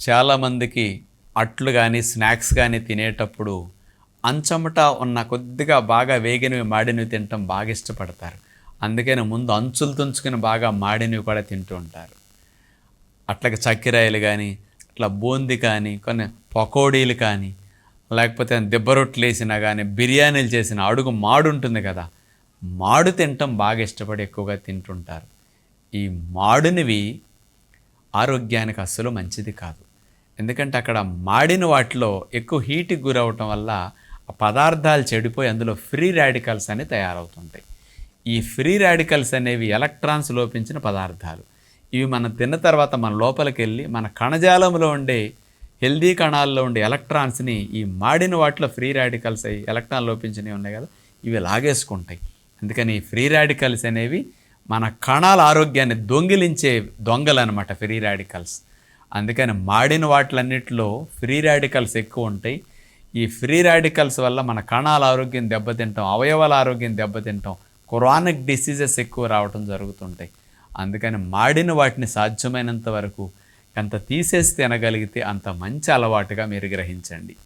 చాలామందికి అట్లు కానీ స్నాక్స్ కానీ తినేటప్పుడు అంచమట ఉన్న కొద్దిగా బాగా వేగినవి మాడినవి తినటం బాగా ఇష్టపడతారు. అందుకని ముందు అంచులు తుంచుకుని బాగా మాడినవి కూడా తింటూ ఉంటారు. అట్లాగే చక్కెరాయలు కానీ ఇట్లా బూంది కానీ కొన్ని పకోడీలు కానీ లేకపోతే దిబ్బ రొట్టెలు వేసినా కానీ బిర్యానీలు చేసిన అడుగు మాడు ఉంటుంది కదా మాడు తినటం బాగా ఇష్టపడి ఎక్కువగా తింటుంటారు. ఈ మాడునివి ఆరోగ్యానికి అస్సలు మంచిది కాదు. ఎందుకంటే అక్కడ మాడిన వాటిలో ఎక్కువ హీట్కి గురవటం వల్ల ఆ పదార్థాలు చెడిపోయి అందులో ఫ్రీ రాడికల్స్ అనేవి తయారవుతుంటాయి. ఈ ఫ్రీ రాడికల్స్ అనేవి ఎలక్ట్రాన్స్ లోపించిన పదార్థాలు. ఇవి మనం తిన్న తర్వాత మన లోపలికి వెళ్ళి మన కణజాలంలో ఉండే హెల్దీ కణాల్లో ఉండే ఎలక్ట్రాన్స్ని ఈ మాడిన వాటిలో ఫ్రీ రాడికల్స్ అయ్యి ఎలక్ట్రాన్ లోపించినవి ఉన్నాయి కదా ఇవి లాగేసుకుంటాయి. అందుకని ఈ ఫ్రీ రాడికల్స్ అనేవి మన కణాల ఆరోగ్యాన్ని దొంగిలించే దొంగలు అనమాట ఫ్రీ రాడికల్స్. అందుకని మాడిన వాటిలన్నిటిలో ఫ్రీ రాడికల్స్ ఎక్కువ ఉంటాయి. ఈ ఫ్రీ రాడికల్స్ వల్ల మన కణాల ఆరోగ్యం దెబ్బతింటాం అవయవాల ఆరోగ్యం దెబ్బతింటాం క్రానిక్ డిసీజెస్ ఎక్కువ రావటం జరుగుతుంటాయి. అందుకని మాడిన వాటిని సాధ్యమైనంత వరకు ఎంత తీసేసి తినగలిగితే అంత మంచి అలవాటుగా మీరు గ్రహించండి.